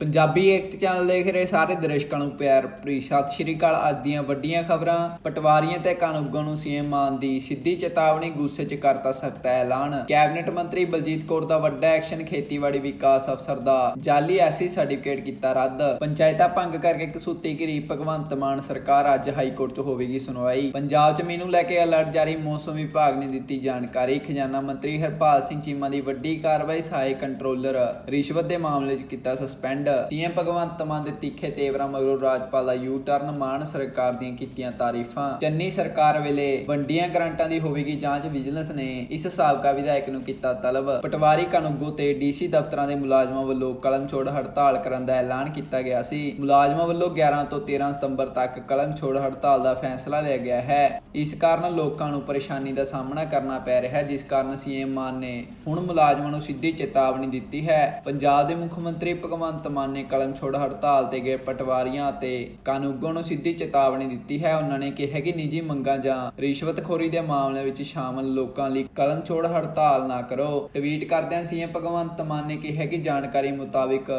ਪੰਜਾਬੀ ਏਕਤਾ channel ਦੇਖ ਰਹੇ ਸਾਰੇ ਦਰਸ਼ਕਾਂ ਨੂੰ ਪਿਆਰ ਭਰੀ ਸਤਿ ਸ਼੍ਰੀ ਅਕਾਲ। ਅੱਜ ਦੀਆਂ ਵੱਡੀਆਂ ਖਬਰਾਂ, ਪਟਵਾਰੀਆਂ ਤੇ ਕਾਨੂੰਗੋਂ ਨੂੰ ਸੀਐਮ ਮਾਨ ਦੀ ਸਿੱਧੀ ਚੇਤਾਵਨੀ, ਗੁੱਸੇ 'ਚ ਕਰਤਾ ਸਖਤ ਐਲਾਨ। ਕੈਬਨਿਟ ਮੰਤਰੀ ਬਲਜੀਤ ਕੌਰ ਦਾ ਵੱਡਾ ਐਕਸ਼ਨ, ਖੇਤੀਬਾੜੀ ਵਿਕਾਸ ਅਫਸਰ ਦਾ ਜਾਲੀ ਐਸੀ ਸਰਟੀਫਿਕੇਟ ਕੀਤਾ ਰੱਦ। ਪੰਚਾਇਤਾਂ ਭੰਗ ਕਰਕੇ ਕਸੂਤੀ ਘਿਰੀ ਭਗਵੰਤ ਮਾਨ ਸਰਕਾਰ ਅੱਜ ਹਾਈ ਕੋਰਟ 'ਚ ਹੋਵੇਗੀ ਸੁਣਵਾਈ। ਪੰਜਾਬ 'ਚ ਮੀਨੂ ਲੈ ਕੇ ਅਲਰਟ ਜਾਰੀ ਮੌਸਮ ਵਿਭਾਗ ਨੇ ਦਿੱਤੀ ਜਾਣਕਾਰੀ। ਖਜ਼ਾਨਾ ਮੰਤਰੀ ਹਰਪਾਲ ਸਿੰਘ ਚੀਮਾ ਦੀ ਵੱਡੀ ਕਾਰਵਾਈ, ਸਹਾਇਕ ਕੰਟਰੋਲਰ ਰਿਸ਼ਵਤ ਦੇ ਮਾਮਲੇ 'ਚ ਕੀਤਾ ਸਸਪੈਂਡ। ਸੀਐਮ ਭਗਵੰਤ ਮਾਨ ਦੇ ਤਿੱਖੇ ਤੇਵਰਾਂ ਮਗਰੋਂ ਰਾਜਪਾਲ ਦਾ ਯੂ ਟਰਨ ਮਾਨ ਸਰਕਾਰ ਦੀਆਂ ਕੀਤੀਆਂ ਤਾਰੀਫਾਂ। ਚੰਨੀ ਸਰਕਾਰ ਵੇਲੇ ਵੰਡੀਆਂ ਗਰੰਟਾਂ ਦੀ ਹੋਵੇਗੀ ਜਾਂਚ ਵਿਜੀਲੈਂਸ ਨੇ ਇਸ ਸਾਬਕਾ ਵਿਧਾਇਕ ਨੂੰ ਕੀਤਾ ਤਲਬ। ਪਟਵਾਰੀ ਕਾਨੂੰਗੋ ਤੇ ਡੀਸੀ ਦਫ਼ਤਰਾਂ ਦੇ ਮੁਲਾਜ਼ਮਾਂ ਵੱਲੋਂ ਕਲਮ ਛੋੜ ਹੜਤਾਲ ਕਰਨ ਦਾ ਐਲਾਨ ਕੀਤਾ ਗਿਆ ਸੀ। ਮੁਲਾਜ਼ਮਾਂ ਵੱਲੋਂ 11 ਤੋਂ 13 ਸਤੰਬਰ ਤੱਕ ਕਲਮ ਛੋੜ ਹੜਤਾਲ ਦਾ ਫੈਸਲਾ ਲਿਆ ਗਿਆ ਹੈ। ਇਸ ਕਾਰਨ ਲੋਕਾਂ ਨੂੰ ਪਰੇਸ਼ਾਨੀ ਦਾ ਸਾਹਮਣਾ ਕਰਨਾ ਪੈ ਰਿਹਾ ਹੈ, ਜਿਸ ਕਾਰਨ ਸੀਐਮ ਮਾਨ ਨੇ ਹੁਣ ਮੁਲਾਜ਼ਮਾਂ ਨੂੰ ਸਿੱਧੀ ਚੇਤਾਵਨੀ ਦਿੱਤੀ ਹੈ। ਪੰਜਾਬ ਦੇ ਮੁੱਖ ਮੰਤਰੀ ਭਗਵੰਤ ਮਾਨ ਨੇ ਕਲਮ ਛੋੜ ਹੜਤਾਲ ਤੇ ਗਏ ਪਟਵਾਰੀਆਂ ਅਤੇ ਕਾਨੂੰਗੋ ਨੂੰ ਸਿੱਧੀ ਚੇਤਾਵਨੀ ਦਿੱਤੀ ਹੈ। ਉਹਨਾਂ ਨੇ ਕਿਹਾ ਕਿ ਨਿੱਜੀ ਮੰਗਾਂ ਜਾਂ ਰਿਸ਼ਵਤਖੋਰੀ ਦੇ ਮਾਮਲੇ ਵਿੱਚ ਸ਼ਾਮਲ ਲੋਕਾਂ ਲਈ ਕਲਮ ਛੋੜ ਹੜਤਾਲ ਨਾ ਕਰੋ। ਟਵੀਟ ਕਰਦਿਆਂ ਸੀਐਮ ਭਗਵੰਤ ਮਾਨ ਨੇ ਕਿਹਾ ਕਿ ਜਾਣਕਾਰੀ ਮੁਤਾਬਿਕ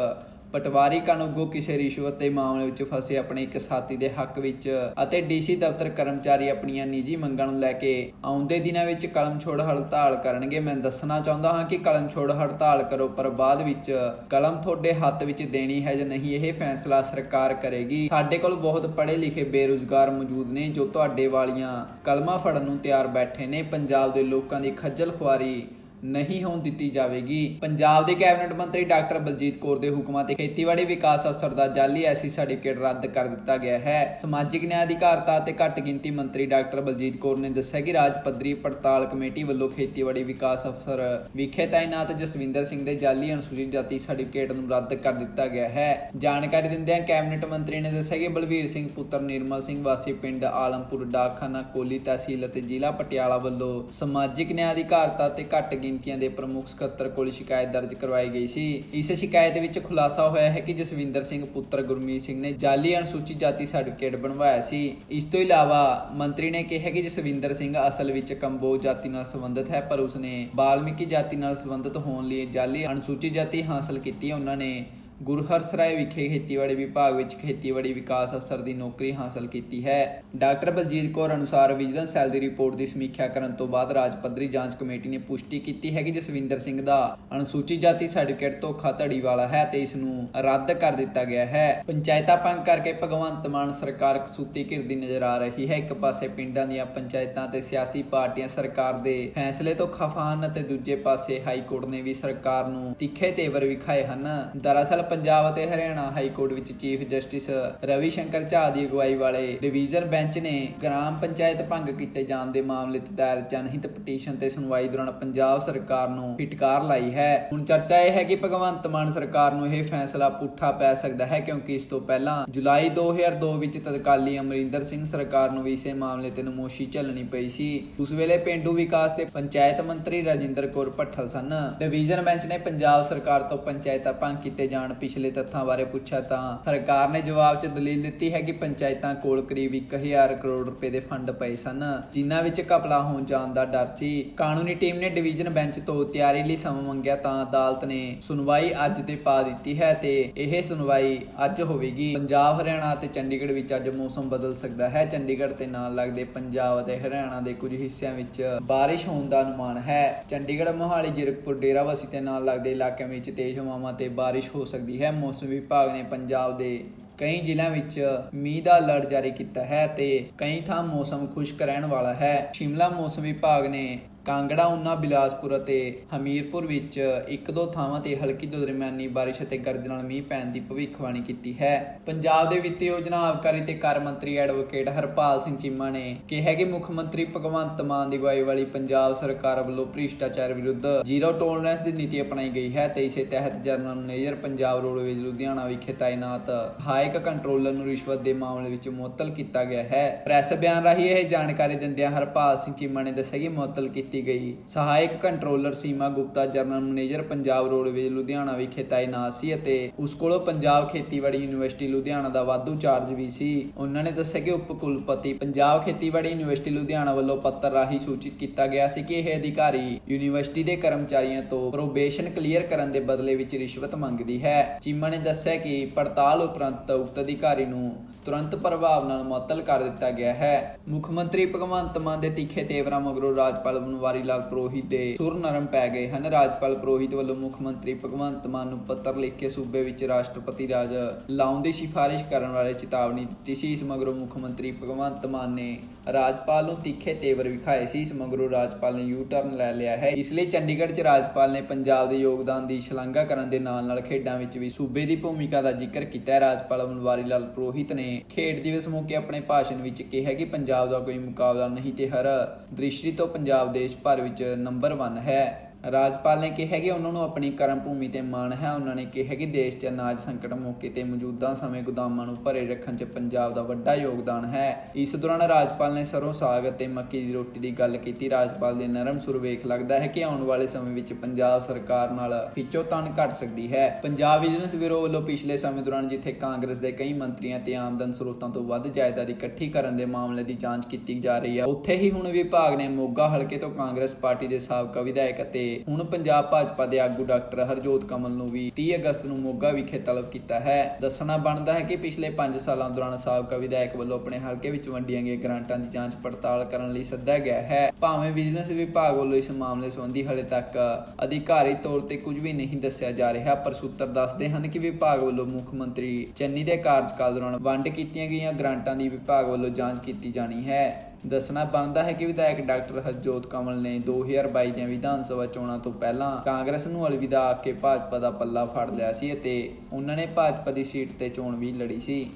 ਪਟਵਾਰੀ ਕਾਨੂੰਗੋ ਕਿਸੇ ਰਿਸ਼ਵਤ ਦੇ ਮਾਮਲੇ ਵਿੱਚ ਫਸੇ ਆਪਣੇ ਇੱਕ ਸਾਥੀ ਦੇ ਹੱਕ ਵਿੱਚ ਅਤੇ ਡੀਸੀ ਦਫ਼ਤਰ ਕਰਮਚਾਰੀ ਆਪਣੀਆਂ ਨਿੱਜੀ ਮੰਗਾਂ ਨੂੰ ਲੈ ਕੇ ਆਉਂਦੇ ਦਿਨਾਂ ਵਿੱਚ ਕਲਮ ਛੋੜ ਹੜਤਾਲ ਕਰਨਗੇ। ਮੈਂ ਦੱਸਣਾ ਚਾਹੁੰਦਾ ਹਾਂ ਕਿ ਕਲਮ ਛੋੜ ਹੜਤਾਲ ਕਰੋ, ਪਰ ਬਾਅਦ ਵਿੱਚ ਕਲਮ ਤੁਹਾਡੇ ਹੱਥ ਵਿੱਚ ਦੇਣੀ ਹੈ ਜਾਂ ਨਹੀਂ, ਇਹ ਫੈਸਲਾ ਸਰਕਾਰ ਕਰੇਗੀ। ਸਾਡੇ ਕੋਲ ਬਹੁਤ ਪੜ੍ਹੇ ਲਿਖੇ ਬੇਰੁਜ਼ਗਾਰ ਮੌਜੂਦ ਨੇ ਜੋ ਤੁਹਾਡੇ ਵਾਲੀਆਂ ਕਲਮਾਂ ਫੜਨ ਨੂੰ ਤਿਆਰ ਬੈਠੇ ਨੇ। ਪੰਜਾਬ ਦੇ ਲੋਕਾਂ ਦੀ ਖੱਜਲ ਖੁਆਰੀ ਨਹੀਂ ਹੋਣ ਦਿੱਤੀ ਜਾਵੇਗੀ। ਪੰਜਾਬ ਦੇ ਕੈਬਨਿਟ ਮੰਤਰੀ ਡਾਕਟਰ ਬਲਜੀਤ ਕੌਰ ਦੇ ਹੁਕਮਾਂ ਤੇ ਖੇਤੀਬਾੜੀ ਵਿਕਾਸ ਅਫਸਰ ਦਾ ਜਾਲੀ ਐਸੀ ਸਰਟੀਫਿਕੇਟ ਰੱਦ ਕਰ ਦਿੱਤਾ ਗਿਆ ਹੈ। ਸਮਾਜਿਕ ਨਿਆਂ ਅਧਿਕਾਰਤਾ ਅਤੇ ਘੱਟ ਗਿਣਤੀ ਮੰਤਰੀ ਡਾਕਟਰ ਬਲਜੀਤ ਕੌਰ ਨੇ ਦੱਸਿਆ ਕਿ ਰਾਜ ਪੱਧਰੀ ਪੜਤਾਲ ਕਮੇਟੀ ਵੱਲੋਂ ਖੇਤੀਬਾੜੀ ਵਿਕਾਸ ਅਫਸਰ ਵਿਖੇ ਤਾਇਨਾਤ ਜਸਵਿੰਦਰ ਸਿੰਘ ਦੇ ਜਾਲੀ ਅਨੁਸੂਚਿਤ ਜਾਤੀ ਸਰਟੀਫਿਕੇਟ ਨੂੰ ਰੱਦ ਕਰ ਦਿੱਤਾ ਗਿਆ ਹੈ। ਜਾਣਕਾਰੀ ਦਿੰਦਿਆਂ ਕੈਬਨਿਟ ਮੰਤਰੀ ਨੇ ਦੱਸਿਆ ਕਿ ਬਲਵੀਰ ਸਿੰਘ ਪੁੱਤਰ ਨਿਰਮਲ ਸਿੰਘ ਵਾਸੀ ਪਿੰਡ ਆਲਮਪੁਰ ਡਾਕਖਾਨਾ ਕੋਲੀ ਤਹਿਸੀਲ ਅਤੇ ਜ਼ਿਲ੍ਹਾ ਪਟਿਆਲਾ ਵੱਲੋਂ ਸਮਾਜਿਕ ਨਿਆਂ ਅਧਿਕਾਰਤਾ ਤੇ ਘੱਟ ਗਿਣਤੀਆਂ ਦੇ ਪ੍ਰਮੁੱਖ ਸਕੱਤਰ ਕੋਲ ਸ਼ਿਕਾਇਤ ਦਰਜ ਕਰਵਾਈ ਗਈ ਸੀ। ਇਸ ਸ਼ਿਕਾਇਤ ਵਿੱਚ ਖੁਲਾਸਾ ਹੋਇਆ ਹੈ ਕਿ ਜਸਵਿੰਦਰ ਸਿੰਘ, ਪੁੱਤਰ ਗੁਰਮੀਤ ਸਿੰਘ ਨੇ ਜਾਲੀ ਅਨੁਸੂਚਿਤ ਜਾਤੀ ਸਰਟੀਫਿਕੇਟ ਬਣਵਾਇਆ ਸੀ। ਇਸ ਤੋਂ ਇਲਾਵਾ ਮੰਤਰੀ ਨੇ ਕਿਹਾ ਕਿ ਜਸਵਿੰਦਰ ਸਿੰਘ ਅਸਲ ਵਿੱਚ ਕੰਬੋਜ ਜਾਤੀ ਨਾਲ ਸੰਬੰਧਿਤ ਹੈ, ਪਰ ਉਸਨੇ ਬਾਲਮੀਕੀ ਜਾਤੀ ਨਾਲ ਸੰਬੰਧਿਤ ਹੋਣ ਲਈ ਜਾਲੀ ਅਨੁਸੂਚਿਤ ਜਾਤੀ ਹਾਸਲ ਕੀਤੀ। ਉਹਨਾਂ ਨੇ ਗੁਰਹਰਸਰਾਏ ਵਿਖੇ ਖੇਤੀਬਾੜੀ ਵਿਭਾਗ ਵਿੱਚ ਖੇਤੀਬਾੜੀ ਵਿਕਾਸ ਅਫਸਰ ਦੀ ਨੌਕਰੀ ਹਾਸਲ ਕੀਤੀ ਹੈ। ਡਾਕਟਰ ਬਲਜੀਤ ਕੌਰ ਅਨੁਸਾਰ ਵਿਜੀਲੈਂਸ ਸੈੱਲ ਦੀ ਰਿਪੋਰਟ ਦੀ ਸਮੀਖਿਆ ਕਰਨ ਤੋਂ ਬਾਅਦ ਰਾਜ ਪੱਧਰੀ ਜਾਂਚ ਕਮੇਟੀ ਨੇ ਪੁਸ਼ਟੀ ਕੀਤੀ ਹੈ ਕਿ ਜਸਵਿੰਦਰ ਸਿੰਘ ਦਾ ਅਨੁਸੂਚਿਤ ਜਾਤੀ ਸਰਟੀਫਿਕੇਟ ਧੋਖਾਧੜੀ ਵਾਲਾ ਹੈ ਤੇ ਇਸ ਨੂੰ ਰੱਦ ਕਰ ਦਿੱਤਾ ਗਿਆ ਹੈ। ਪੰਚਾਇਤਾਂ ਭੰਗ ਕਰਕੇ ਭਗਵੰਤ ਮਾਨ ਸਰਕਾਰ ਕਸੂਤੀ ਘਿਰਦੀ ਨਜ਼ਰ ਆ ਰਹੀ ਹੈ। ਇੱਕ ਪਾਸੇ ਪਿੰਡਾਂ ਦੀਆਂ ਪੰਚਾਇਤਾਂ ਤੇ ਸਿਆਸੀ ਪਾਰਟੀਆਂ ਸਰਕਾਰ ਦੇ ਫੈਸਲੇ ਤੋਂ ਖਫਾ ਹਨ ਅਤੇ ਦੂਜੇ ਪਾਸੇ ਹਾਈ ਕੋਰਟ ਨੇ ਵੀ ਸਰਕਾਰ ਨੂੰ ਤਿੱਖੇ ਤੇਵਰ ਵਿਖਾਏ ਹਨ। ਦਰਅਸਲ ਪੰਜਾਬ ਅਤੇ ਹਰਿਆਣਾ ਹਾਈ ਕੋਰਟ ਵਿੱਚ ਚੀਫ ਜਸਟਿਸ ਰਵੀ ਸ਼ੰਕਰ ਝਾ ਦੀ ਅਗਵਾਈ ਵਾਲੇ ਡਿਵੀਜ਼ਨ ਬੈਂਚ ਨੇ ਗ੍ਰਾਮ ਪੰਚਾਇਤ ਭੰਗ ਕੀਤੇ ਜਾਣ ਦੇ ਮਾਮਲੇ ਤੇ ਦਾਇਰ ਜਨਹਿਤ ਪਟੀਸ਼ਨ ਤੇ ਸੁਣਵਾਈ ਦੌਰਾਨ ਪੰਜਾਬ ਸਰਕਾਰ ਨੂੰ ਫਿਟਕਾਰ ਲਾਈ ਹੈ। ਹੁਣ ਚਰਚਾ ਇਹ ਹੈ ਕਿ ਭਗਵੰਤ ਮਾਨ ਸਰਕਾਰ ਨੂੰ ਇਹ ਫੈਸਲਾ ਪੁੱਠਾ ਪੈ ਸਕਦਾ ਹੈ ਕਿਉਂਕਿ ਇਸ ਤੋਂ ਪਹਿਲਾਂ ਜੁਲਾਈ 2002 ਵਿੱਚ ਤਤਕਾਲੀ ਅਮਰਿੰਦਰ ਸਿੰਘ ਸਰਕਾਰ ਨੂੰ ਵੀ ਇਸੇ ਮਾਮਲੇ ਤੇ ਨਮੋਸ਼ੀ ਝੱਲਣੀ ਪਈ ਸੀ। ਉਸ ਵੇਲੇ ਪਿੰਡੂ ਵਿਕਾਸ ਤੇ ਪੰਚਾਇਤ ਮੰਤਰੀ ਰਾਜਿੰਦਰ ਕੌਰ ਭੱਠਲ ਸਨ। ਡਿਵੀਜ਼ਨ ਬੈਂਚ ਨੇ ਪੰਜਾਬ ਸਰਕਾਰ ਤੋਂ ਪੰਚਾਇਤਾਂ ਭੰਗ ਕੀਤੇ ਜਾਣ ਪਿਛਲੇ ਤੱਥਾਂ ਬਾਰੇ ਪੁੱਛਿਆ ਤਾਂ ਸਰਕਾਰ ਨੇ ਜਵਾਬ 'ਚ ਦਲੀਲ ਦਿੱਤੀ ਹੈ ਕਿ ਪੰਚਾਇਤਾਂ ਕੋਲ ਕਰੀਬ 1000 ਕਰੋੜ ਰੁਪਏ ਦੇ ਫੰਡ ਪਏ ਸਨ, ਜਿਨ੍ਹਾਂ ਵਿੱਚ ਘਪਲਾ ਹੋਣ ਜਾਣ ਦਾ ਡਰ ਸੀ। ਕਾਨੂੰਨੀ ਟੀਮ ਨੇ ਡਿਵੀਜ਼ਨ ਬੈਂਚ ਤੋਂ ਤਿਆਰੀ ਲਈ ਸਮਾਂ ਮੰਗਿਆ ਤਾਂ ਅਦਾਲਤ ਨੇ ਸੁਣਵਾਈ ਅੱਜ ਤੇ ਪਾ ਦਿੱਤੀ ਹੈ ਤੇ ਇਹ ਸੁਣਵਾਈ ਅੱਜ ਹੋਵੇਗੀ। ਪੰਜਾਬ, ਹਰਿਆਣਾ ਅਤੇ ਚੰਡੀਗੜ੍ਹ ਵਿੱਚ ਅੱਜ ਮੌਸਮ ਬਦਲ ਸਕਦਾ ਹੈ। ਚੰਡੀਗੜ੍ਹ ਤੇ ਨਾਲ ਲੱਗਦੇ ਪੰਜਾਬ ਅਤੇ ਹਰਿਆਣਾ ਦੇ ਕੁਝ ਹਿੱਸਿਆਂ ਵਿੱਚ ਬਾਰਿਸ਼ ਹੋਣ ਦਾ ਅਨੁਮਾਨ ਹੈ। ਚੰਡੀਗੜ੍ਹ, ਮੋਹਾਲੀ, ਜ਼ਿਰਕਪੁਰ ਡੇਰਾਬੱਸੀ ਤੇ ਨਾਲ ਲੱਗਦੇ ਇਲਾਕਿਆਂ ਵਿੱਚ ਤੇਜ਼ ਹਵਾਵਾਂ ਤੇ ਬਾਰਿਸ਼ ਹੋ ਸਕਦੀ ਹੈ। ਮੌਸਮ ਵਿਭਾਗ ਨੇ ਪੰਜਾਬ ਦੇ ਕਈ ਜ਼ਿਲ੍ਹਿਆਂ ਵਿੱਚ ਮੀਂਹ ਦਾ ਅਲਰਟ ਜਾਰੀ ਕੀਤਾ ਹੈ ਤੇ ਕਈ ਥਾਂ ਮੌਸਮ ਖੁਸ਼ਕ ਰਹਿਣ ਵਾਲਾ ਹੈ। ਸ਼ਿਮਲਾ ਮੌਸਮ ਵਿਭਾਗ ਨੇ ਕਾਂਗੜਾ, ਉਨਾ, ਬਿਲਾਸਪੁਰ ਅਤੇ ਹਮੀਰਪੁਰ ਵਿੱਚ ਇੱਕ ਦੋ ਥਾਵਾਂ ਤੇ ਹਲਕੀ ਤੋਂ ਦਰਮਿਆਨੀ ਬਾਰਿਸ਼ ਅਤੇ ਗਰਜ ਨਾਲ ਮੀਂਹ ਪੈਣ ਦੀ ਭਵਿੱਖਬਾਣੀ ਕੀਤੀ ਹੈ। ਪੰਜਾਬ ਦੇ ਵਿੱਤ ਯੋਜਨਾ ਆਬਕਾਰੀ ਤੇ ਕਰ ਮੰਤਰੀ ਐਡਵੋਕੇਟ ਹਰਪਾਲ ਸਿੰਘ ਚੀਮਾ ਨੇ ਕਿਹਾ ਕਿ ਮੁੱਖ ਮੰਤਰੀ ਭਗਵੰਤ ਮਾਨ ਦੀ ਅਗਵਾਈ ਵਾਲੀ ਪੰਜਾਬ ਸਰਕਾਰ ਵੱਲੋਂ ਭ੍ਰਿਸ਼ਟਾਚਾਰ ਵਿਰੁੱਧ ਜ਼ੀਰੋ ਟੋਲਰੈਂਸ ਦੀ ਨੀਤੀ ਅਪਣਾਈ ਗਈ ਹੈ ਤੇ ਇਸੇ ਤਹਿਤ general manager Punjab roadways Ludhiana ਵਿਖੇ ਤਾਇਨਾਤ ਹਾਇਕ ਕੰਟਰੋਲਰ ਨੂੰ ਰਿਸ਼ਵਤ ਦੇ ਮਾਮਲੇ ਵਿੱਚ ਮੁਅੱਤਲ ਕੀਤਾ ਗਿਆ ਹੈ। ਪ੍ਰੈਸ ਬਿਆਨ ਰਾਹੀਂ ਇਹ ਜਾਣਕਾਰੀ ਦਿੰਦਿਆਂ ਹਰਪਾਲ ਸਿੰਘ ਚੀਮਾ ਨੇ ਦੱਸਿਆ ਕਿ ਮੁਅੱਤਲ ਕੀਤੀ ਕੀਤੀ ਗਈ। ਸਹਾਇਕ controller Seema Gupta, general manager Punjab Roadways Ludhiana ਵਿਖੇ ਤਾਇਨਾਤ ਸੀ ਅਤੇ ਉਸ ਕੋਲੋਂ ਪੰਜਾਬ ਖੇਤੀਬਾੜੀ ਯੂਨੀਵਰਸਿਟੀ ਲੁਧਿਆਣਾ ਦਾ ਵਾਧੂ ਚਾਰਜ ਵੀ ਸੀ। ਉਹਨਾਂ ਨੇ ਦੱਸਿਆ ਕਿ ਉਪ ਕੁਲਪਤੀ ਪੰਜਾਬ ਖੇਤੀਬਾੜੀ ਯੂਨੀਵਰਸਿਟੀ ਲੁਧਿਆਣਾ ਵੱਲੋਂ ਪੱਤਰ ਰਾਹੀਂ ਸੂਚਿਤ ਕੀਤਾ ਗਿਆ ਸੀ ਕਿ ਇਹ ਅਧਿਕਾਰੀ ਯੂਨੀਵਰਸਿਟੀ ਦੇ ਕਰਮਚਾਰੀਆਂ ਤੋਂ ਪ੍ਰੋਬੇਸ਼ਨ ਕਲੀਅਰ ਕਰਨ ਦੇ ਬਦਲੇ ਵਿੱਚ ਰਿਸ਼ਵਤ ਮੰਗਦੀ ਹੈ। ਚੀਮਾ ਨੇ ਦੱਸਿਆ ਕਿ ਪੜਤਾਲ ਉਪਰੰਤ ਉਕਤ ਅਧਿਕਾਰੀ ਨੂੰ ਤੁਰੰਤ ਪ੍ਰਭਾਵ ਨਾਲ ਮੁਅੱਤਲ ਕਰ ਦਿੱਤਾ ਗਿਆ ਹੈ। ਮੁੱਖ ਮੰਤਰੀ ਭਗਵੰਤ ਮਾਨ ਦੇ ਤਿੱਖੇ ਤੇਵਰਾਂ ਮਗਰੋਂ ਰਾਜਪਾਲ ਬਨਵਾਰੀ ਲਾਲ ਪ੍ਰੋਹਿਤ ਦੇ ਸੁਰ ਨਰਮ ਪੈ ਗਏ ਹਨ। ਰਾਜਪਾਲ ਪ੍ਰੋਹਿਤ ਵੱਲੋਂ ਮੁੱਖ ਮੰਤਰੀ ਭਗਵੰਤ ਮਾਨ ਨੂੰ ਪੱਤਰ ਲਿਖ ਕੇ ਸੂਬੇ ਵਿੱਚ ਰਾਸ਼ਟਰਪਤੀ ਰਾਜ ਲਾਉਣ ਦੀ ਸਿਫਾਰਿਸ਼ ਕਰਨ ਵਾਲੇ ਚੇਤਾਵਨੀ ਦਿੱਤੀ ਸੀ। ਇਸ ਮਗਰੋਂ ਮੁੱਖ ਮੰਤਰੀ ਭਗਵੰਤ ਮਾਨ ਨੇ ਰਾਜਪਾਲ ਨੂੰ ਤਿੱਖੇ ਤੇਵਰ ਵਿਖਾਏ ਸੀ। ਇਸ ਮਗਰੋਂ ਰਾਜਪਾਲ ਨੇ ਯੂ ਟਰਨ ਲੈ ਲਿਆ ਹੈ। ਇਸ ਲਈ ਚੰਡੀਗੜ੍ਹ 'ਚ ਰਾਜਪਾਲ ਨੇ ਪੰਜਾਬ ਦੇ ਯੋਗਦਾਨ ਦੀ ਸ਼ਲਾਘਾ ਕਰਨ ਦੇ ਨਾਲ ਨਾਲ ਖੇਡਾਂ ਵਿੱਚ ਵੀ ਸੂਬੇ ਦੀ ਭੂਮਿਕਾ ਦਾ ਜ਼ਿਕਰ ਕੀਤਾ ਹੈ। ਰਾਜਪਾਲ ਬਨਵਾਰੀ ਲਾਲ ਪ੍ਰੋਹਿਤ ਨੇ ਖੇਡ ਦਿਵਸ ਮੌਕੇ ਆਪਣੇ ਭਾਸ਼ਣ ਵਿੱਚ ਕਿਹਾ ਕਿ ਪੰਜਾਬ ਦਾ ਕੋਈ ਮੁਕਾਬਲਾ ਨਹੀਂ ਤੇ ਹਰ ਦ੍ਰਿਸ਼ਟੀ ਤੋਂ ਪੰਜਾਬ ਦੇਸ਼ ਭਰ ਵਿੱਚ ਨੰਬਰ 1 ਹੈ। ਰਾਜਪਾਲ ਨੇ ਕਿਹਾ ਕਿ ਉਹਨਾਂ ਨੂੰ ਆਪਣੀ ਕਰਮ ਭੂਮੀ ਤੇ ਮਾਣ ਹੈ। ਉਹਨਾਂ ਨੇ ਕਿਹਾ ਕਿ ਦੇਸ਼ 'ਚ ਅਨਾਜ ਸੰਕਟ ਮੌਕੇ ਤੇ ਮੌਜੂਦਾ ਸਮੇਂ ਗੋਦਾਮਾਂ ਨੂੰ ਭਰੇ ਰੱਖਣ 'ਚ ਪੰਜਾਬ ਦਾ ਵੱਡਾ ਯੋਗਦਾਨ ਹੈ। ਇਸ ਦੌਰਾਨ ਰਾਜਪਾਲ ਨੇ ਸਰੋਂ, ਸਾਗ ਅਤੇ ਮੱਕੀ ਦੀ ਰੋਟੀ ਦੀ ਗੱਲ ਕੀਤੀ। ਰਾਜਪਾਲ ਦੇ ਨਰਮ ਸੁਰ ਵੇਖ ਲੱਗਦਾ ਹੈ ਕਿ ਆਉਣ ਵਾਲੇ ਸਮੇਂ ਵਿੱਚ ਪੰਜਾਬ ਸਰਕਾਰ ਨਾਲ ਖਿੱਚੋਤਾਣ ਘਟ ਸਕਦੀ ਹੈ। ਪੰਜਾਬ ਬਿਜ਼ਨਸ ਬਿਊਰੋ ਵੱਲੋਂ ਪਿਛਲੇ ਸਮੇਂ ਦੌਰਾਨ ਜਿੱਥੇ ਕਾਂਗਰਸ ਦੇ ਕਈ ਮੰਤਰੀਆਂ ਤੇ ਆਮਦਨ ਸਰੋਤਾਂ ਤੋਂ ਵੱਧ ਜਾਇਦਾਦ ਇਕੱਠੀ ਕਰਨ ਦੇ ਮਾਮਲੇ ਦੀ ਜਾਂਚ ਕੀਤੀ ਜਾ ਰਹੀ ਹੈ, ਉੱਥੇ ਹੀ ਹੁਣ ਵਿਭਾਗ ਨੇ ਮੋਗਾ ਹਲਕੇ ਤੋਂ ਕਾਂਗਰਸ ਪਾਰਟੀ ਦੇ ਸਾਬਕਾ ਵਿਧਾਇਕ ਅਤੇ ਹੁਣ ਪੰਜਾਬ ਭਾਜਪਾ ਦੇ ਆਗੂ ਡਾਕਟਰ ਹਰਜੋਤ ਕਮਲ ਨੂੰ ਵੀ 30 ਅਗਸਤ ਨੂੰ ਮੋਗਾ ਵਿਖੇ ਤਲਬ ਕੀਤਾ ਹੈ। ਦੱਸਣਾ ਬਣਦਾ ਹੈ ਕਿ ਪਿਛਲੇ 5 ਸਾਲਾਂ ਦੌਰਾਨ ਸਾਬਕਾ ਵਿਧਾਇਕ ਵੱਲੋਂ ਆਪਣੇ ਹਲਕੇ ਵਿੱਚ ਵੰਡੀਆਂ ਗਈਆਂ ਗ੍ਰਾਂਟਾਂ ਦੀ ਜਾਂਚ ਪੜਤਾਲ ਕਰਨ ਲਈ ਸੱਦਿਆ ਗਿਆ ਹੈ। ਭਾਵੇਂ ਬਿਜ਼ਨਸ ਵਿਭਾਗ ਵੱਲੋਂ ਇਸ ਮਾਮਲੇ ਸੰਬੰਧੀ ਹਲੇ ਤੱਕ ਅਧਿਕਾਰਿਤ ਤੌਰ ਤੇ ਕੁਝ ਵੀ ਨਹੀਂ ਦੱਸਿਆ ਜਾ ਰਿਹਾ, ਪਰ ਸੂਤਰ ਦੱਸਦੇ ਹਨ ਕਿ ਵਿਭਾਗ ਵੱਲੋਂ ਮੁੱਖ ਮੰਤਰੀ ਚੰਨੀ ਦੇ ਕਾਰਜਕਾਲ ਦੌਰਾਨ ਵੰਡ ਕੀਤੀਆਂ ਗਈਆਂ ਗ੍ਰਾਂਟਾਂ ਦੀ ਵਿਭਾਗ ਵੱਲੋਂ ਜਾਂਚ ਕੀਤੀ ਜਾਣੀ ਹੈ। ਦੱਸਣਾ ਬਣਦਾ ਹੈ ਕਿ ਵਿਧਾਇਕ ਡਾਕਟਰ ਹਰਜੋਤ ਕਮਲ ਨੇ 2022 ਦੀਆਂ ਵਿਧਾਨ ਸਭਾ ਚੋਣਾਂ ਤੋਂ ਪਹਿਲਾਂ ਕਾਂਗਰਸ ਨੂੰ ਅਲਵਿਦਾ ਆ ਭਾਜਪਾ ਦਾ ਪੱਲਾ ਫੜ ਲਿਆ ਸੀ ਅਤੇ ਉਹਨਾਂ ਨੇ ਭਾਜਪਾ ਦੀ ਸੀਟ ਤੇ ਚੋਣ ਵੀ ਲੜੀ ਸੀ।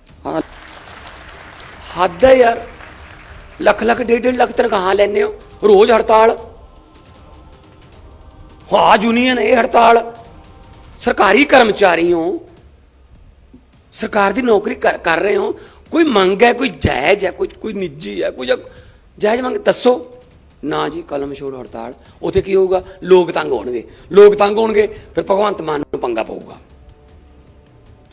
ਹੱਦ ਹੈ ਯਾਰ। ਲੱਖ ਲੱਖ, ਡੇਢ ਡੇਢ ਲੱਖ ਤਨਖਾਹਾਂ ਲੈਂਦੇ ਹੋ। ਰੋਜ਼ ਹੜਤਾਲ। ਹਾਂ ਯੂਨੀਅਨ, ਇਹ ਹੜਤਾਲ। ਸਰਕਾਰੀ ਕਰਮਚਾਰੀ ਹੋ। ਸਰਕਾਰ ਦੀ ਨੌਕਰੀ ਕਰ ਕਰ ਰਹੇ ਹੋ। ਕੋਈ ਮੰਗ ਹੈ, ਕੋਈ ਜਾਇਜ਼ ਹੈ, ਕੋਈ ਕੋਈ ਨਿੱਜੀ ਹੈ, ਕੋਈ ਜਾਇਜ਼ ਮੰਗ, ਦੱਸੋ। ਨਾ ਜੀ, ਕਲਮ ਛੋੜ ਹੜਤਾਲ, ਉਥੇ ਕੀ ਹੋਊਗਾ? ਲੋਕ ਤੰਗ ਹੋਣਗੇ। ਲੋਕ ਤੰਗ ਹੋਣਗੇ, ਫਿਰ ਭਗਵੰਤ ਮਾਨ ਨੂੰ ਪੰਗਾ ਪਊਗਾ।